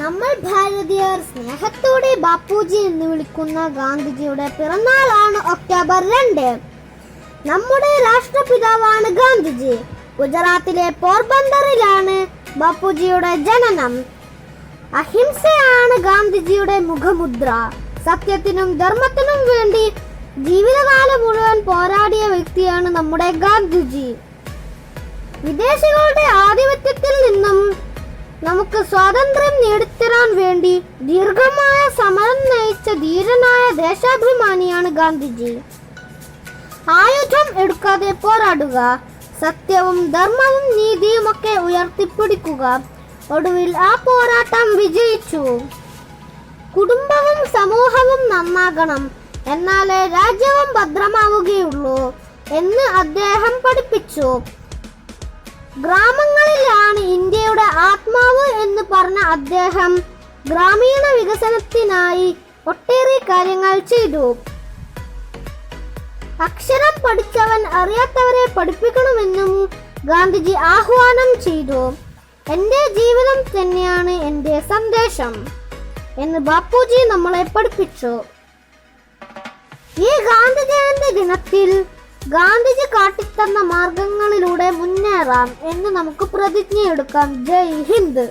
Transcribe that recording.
നമ്മൾ ഭാരതീയർ സ്നേഹത്തോടെ ബാപ്പുജി എന്ന് വിളിക്കുന്ന ഗാന്ധിജിയുടെ പിറന്നാളാണ് ഒക്ടോബർ രണ്ട്. നമ്മുടെ രാഷ്ട്രപിതാവാണ് ഗാന്ധിജി. ഗുജറാത്തിലെ പോർബന്തറിലാണ് ബാപ്പുജിയുടെ ജനനം. അഹിംസയാണ് ഗാന്ധിജിയുടെ മുഖമുദ്ര. സത്യത്തിനും ധർമ്മത്തിനും വേണ്ടി ജീവിതകാലം മുഴുവൻ പോരാടിയ വ്യക്തിയാണ് നമ്മുടെ ഗാന്ധിജി. വിദേശികളുടെ നിന്നും നമുക്ക് സ്വാതന്ത്ര്യം നേടിത്തരാൻ വേണ്ടി ദീർഘമായ സമരം നയിച്ച ധീരനായ ദേശാഭിമാനിയാണ് ഗാന്ധിജി. ആയുധം എടുക്കാതെ പോരാടുക സത്യവും ധർമ്മവും നീതിയും ഒക്കെ ഉയർത്തിപ്പിടിക്കുക ഒടുവിൽ ആ പോരാട്ടം വിജയിച്ചു. കുടുംബവും സമൂഹവും നന്നാകണം എന്നാലേ രാജ്യവും ഭദ്രമാവുകയുള്ളൂ എന്ന് അദ്ദേഹം പഠിപ്പിച്ചു. ഇന്ത്യയുടെ ആത്മാവ് എന്ന് പറഞ്ഞ അദ്ദേഹം ഗ്രാമീണ വികസനത്തിനായി ഒട്ടേറെ കാര്യങ്ങൾ ചെയ്തു. അക്ഷരം പഠിച്ചവൻ അറിയാത്തവരെ പഠിപ്പിക്കണമെന്നും ഗാന്ധിജി ആഹ്വാനം ചെയ്തു. എന്റെ ജീവിതം തന്നെയാണ് എന്റെ സന്ദേശം എന്ന് ബാപ്പുജി നമ്മളെ പഠിപ്പിച്ചു. ഈ ഗാന്ധി ജയന്തി ദിനത്തിൽ ഗാന്ധിജി കാട്ടിത്തന്ന മാർഗങ്ങളിലൂടെ മുന്നേറാം എന്ന് നമുക്ക് പ്രതിജ്ഞയെടുക്കാം. ജയ് ഹിന്ദ്.